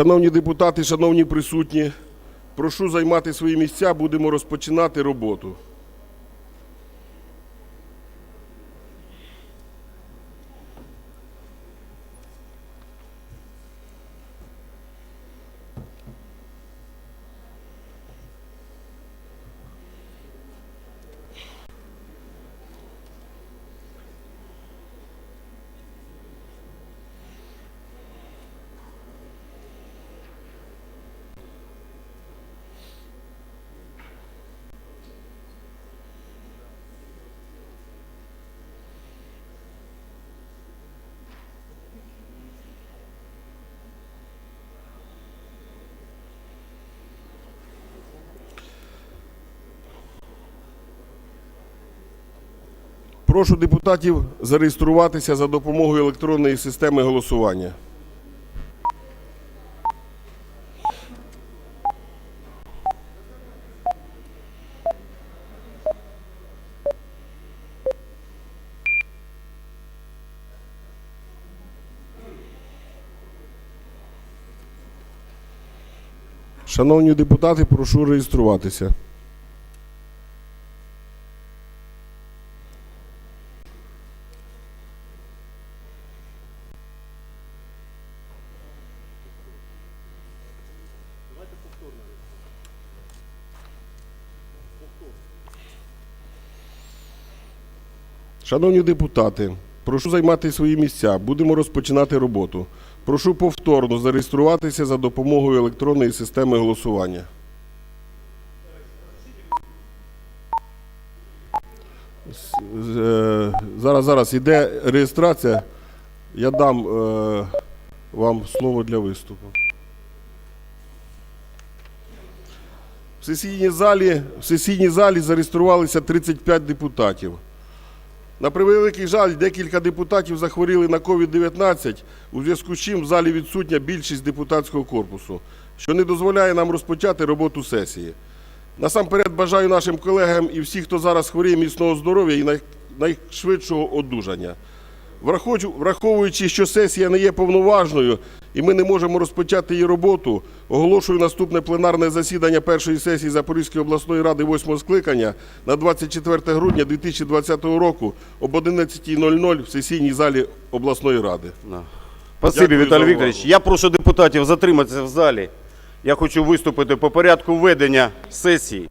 Шановні депутати, шановні присутні, прошу займати свої місця, будемо розпочинати роботу. Прошу депутатів зареєструватися за допомогою електронної системи голосування. Шановні депутати, прошу реєструватися. Шановні депутати, прошу займати свої місця. Будемо розпочинати роботу. Прошу повторно зареєструватися за допомогою електронної системи голосування. Е, Зараз, зараз іде реєстрація. Я дам е, вам слово для виступу. В сесійній залі, в сесійній залі зареєструвалися 35 депутатів. На превеликий жаль, декілька депутатів захворіли на COVID-19, у зв'язку з чим в залі відсутня більшість депутатського корпусу, що не дозволяє нам розпочати роботу сесії. Насамперед бажаю нашим колегам і всім, хто зараз хворіє, міцного здоров'я і найшвидшого одужання. Враховуючи, що сесія не є повноважною і ми не можемо розпочати її роботу, оголошую наступне пленарне засідання першої сесії Запорізької обласної ради 8 скликання на 24 грудня 2020 року об 11.00 в сесійній залі обласної ради. Спасибі, Віталій. Вікторович. Я прошу депутатів затриматися в залі. Я хочу виступити по порядку ведення сесії.